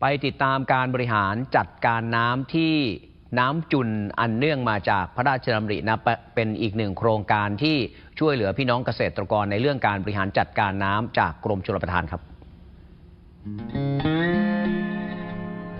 ไปติดตามการบริหารจัดการน้ำที่น้ำจุนอันเนื่องมาจากพระราชดำรินะเป็นอีกหนึ่งโครงการที่ช่วยเหลือพี่น้องเกษตรกรในเรื่องการบริหารจัดการน้ำจากกรมชลประทานครับ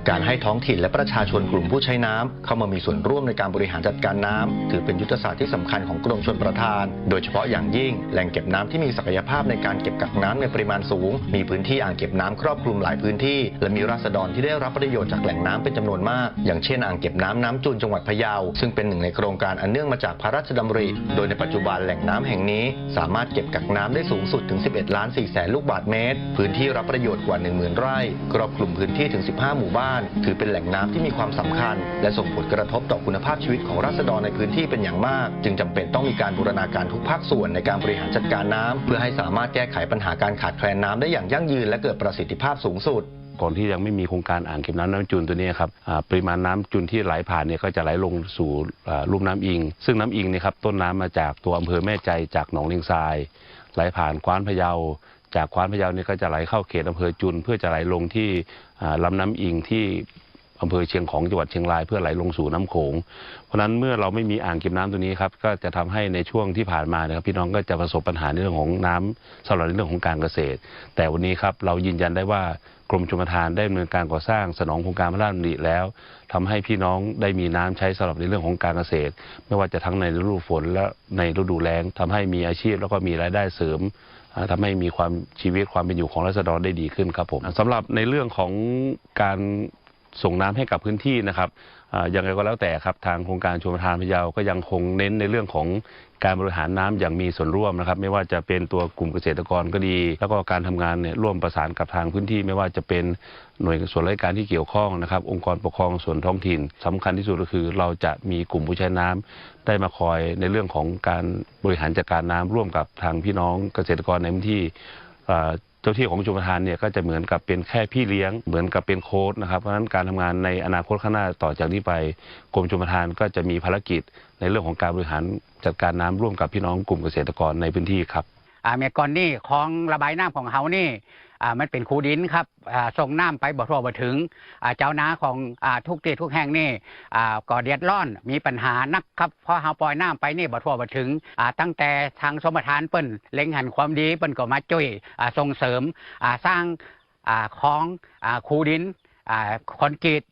การให้ท้องถิ่นและประชาชนกลุ่มผู้ใช้น้ำเข้ามามีส่วนร่วมในการบริหารจัดการน้ำถือเป็นยุทธศาสตร์ที่สำคัญของกรมชลประทาน โดยเฉพาะอย่างยิ่งแหล่งเก็บน้ำที่มีศักยภาพในการเก็บกักน้ำในปริมาณสูง มีพื้นที่อ่างเก็บน้ำครอบคลุมหลายพื้นที่ และมีราษฎรที่ได้รับประโยชน์จากแหล่งน้ำเป็นจำนวนมาก อย่างเช่นอ่างเก็บน้ำน้ำจุนจังหวัดพะเยา ซึ่งเป็นหนึ่งในโครงการอันเนื่องมาจากพระราชดำริ โดยในปัจจุบันแหล่งน้ำแห่งนี้ สามารถเก็บกักน้ำได้สูงสุดถึง 11 ล้าน4แสนลูกบาศก์เมตร พื้นที่รับประโยชน์กว่า 10,000 ไร่ ครอบคลุมพื้นที่ถึง 15 หมู่บ้านถือเป็นแหล่งน้ำที่มีความสำคัญ และส่งผลกระทบต่อคุณภาพชีวิตของราษฎรในพื้นที่เป็นอย่างมาก จึงจำเป็นต้องมีการบูรณาการทุกภาคส่วนในการบริหารจัดการน้ำเพื่อให้สามารถแก้ไขปัญหาการขาดแคลนน้ำได้อย่างยั่งยืนและเกิดประสิทธิภาพสูงสุดก่อนที่ยังไม่มีโครงการอ่างเก็บน้ำน้ำจุนตัวนี้ครับปริมาณน้ำจุนที่ไหลผ่านเนี่ยก็จะไหลลงสู่ลุ่มน้ำอิง ซึ่งน้ำอิงเนี่ยครับต้นน้ำมาจากตัวอำเภอแม่ใจจากหนองเลงทราย ไหลผ่านคว้านพะเยา จากควานพะเยาเนี่ยก็จะไหลเข้าเขตอำเภอจุน เพื่อจะไหลลงที่อ่าลำน้ำอิงที่อำเภอเชียงของจังหวัดเชียงรายเพื่อไหลลงสู่น้ำโขง เพราะฉะนั้นเมื่อเราไม่มีอ่างเก็บน้ำตัวนี้ครับก็จะทำให้ในช่วงที่ผ่านมานะครับพี่น้องก็จะประสบปัญหาในเรื่องของน้ำสำหรับในเรื่องของการเกษตร แต่วันนี้ครับเรายืนยันได้ว่ากรมชลประทานได้ดำเนินการก่อสร้างสนองโครงการพระราชดำริแล้วทำให้พี่น้องได้มีน้ำใช้สำหรับในเรื่องของการเกษตร ไม่ว่าจะทั้งในฤดูฝนและในฤดูแล้งทำให้มีอาชีพแล้วก็มีรายได้เสริม ทำทำให้มีความชีวิตความเป็นอยู่ของราษฎรได้ดีขึ้นครับผมสำหรับในเรื่องของการ ส่งน้ำให้กับพื้นที่นะครับอ่ายังไงก็แล้วแต่ครับทางโครงการชลประทานพยาวก็ยังคงเน้นในเรื่องของการบริหารน้ำอย่างมีส่วนร่วมนะครับ ไม่ว่าจะเป็นตัวกลุ่มเกษตรกรก็ดี แล้วก็การทำงานเนี่ยร่วมประสานกับทางพื้นที่ ไม่ว่าจะเป็นหน่วยส่วนราชการที่เกี่ยวข้องนะครับ องค์กรปกครองส่วนท้องถิ่นสำคัญที่สุดก็คือ เราจะมีกลุ่มผู้ใช้น้ำได้มาคอยในเรื่องของการบริหารจัดการน้ำร่วมกับทางพี่น้องเกษตรกรในพื้นที่ เจ้าที่ของชมประทานเนี่ยก็จะเหมือนกับเป็นแค่พี่เลี้ยงเหมือนกับเป็นโค้ดนะครับเพราะฉะนั้นการทำงานในอนาคตข้างหน้าต่อจากนี้ไปกรมชมประทานก็จะมีภารกิจ ในเรื่องของการบริหารจัดการน้ำร่วมกับพี่น้องกลุ่มเกษตรกรในพื้นที่ครับอ่าเมื่อก่อนนี่คลองระบายน้ำของเฮานี่ มันเป็นคูดินครับส่งน้ำไปบ่ทั่วบ่ถึงเจ้านาของอทุกที่ทุกแห่งนี่อ่าก็เดือดร้อนมีปัญหานักครับเพราะเฮาปล่อยน้ำไปนี่บ่ทั่วบ่ถึงตั้งแต่ทางสมทานเปิ้นเล็งหันความดีเปิ้นก็มาช่วยส่งเสริมสร้างอ่าคลองอคูดินอคอนกรีต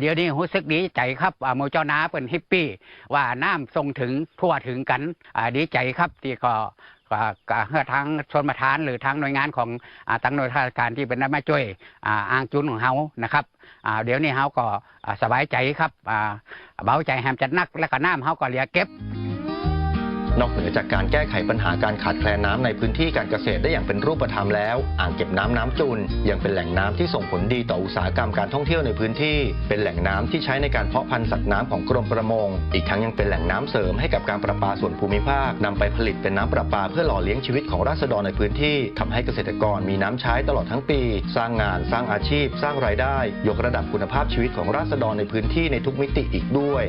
เดี๋ยวนี้รู้สึกดีใจครับมูเจ้านาเปิ้นแฮปปี้ว่าน้ำส่งถึงทั่วถึงกันดีใจครับที่ก็ ก็ก็เพื่อทางชนประทานหรือทางหน่วยงานของอาทางหน่วยราชการที่เป็นได้มาช่วยอ่าอ่างจุนของเฮานะครับเดี๋ยวนี้เฮาก็สบายใจครับเบาใจแฮมจัดนักและก็น้ำเฮาก็เหลียเก็บ นอกเหนือจากการแก้ไขปัญหาการขาดแคลนน้ำในพื้นที่การเกษตรได้อย่างเป็นรูปธรรมแล้ว อ่างเก็บน้ำน้ำจุน ยังเป็นแหล่งน้ำที่ส่งผลดีต่ออุตสาหกรรมการท่องเที่ยวในพื้นที่ เป็นแหล่งน้ำที่ใช้ในการเพาะพันธุ์สัตว์น้ำของกรมประมง อีกทั้งยังเป็นแหล่งน้ำเสริมให้กับการประปาส่วนภูมิภาคนำไปผลิตเป็นน้ำประปาเพื่อหล่อเลี้ยงชีวิตของราษฎรในพื้นที่ทำให้เกษตรกรมีน้ำใช้ตลอดทั้งปี สร้างงาน สร้างอาชีพ สร้างรายได้ ยกระดับคุณภาพชีวิตของราษฎรในพื้นที่ในทุกมิติอีกด้วย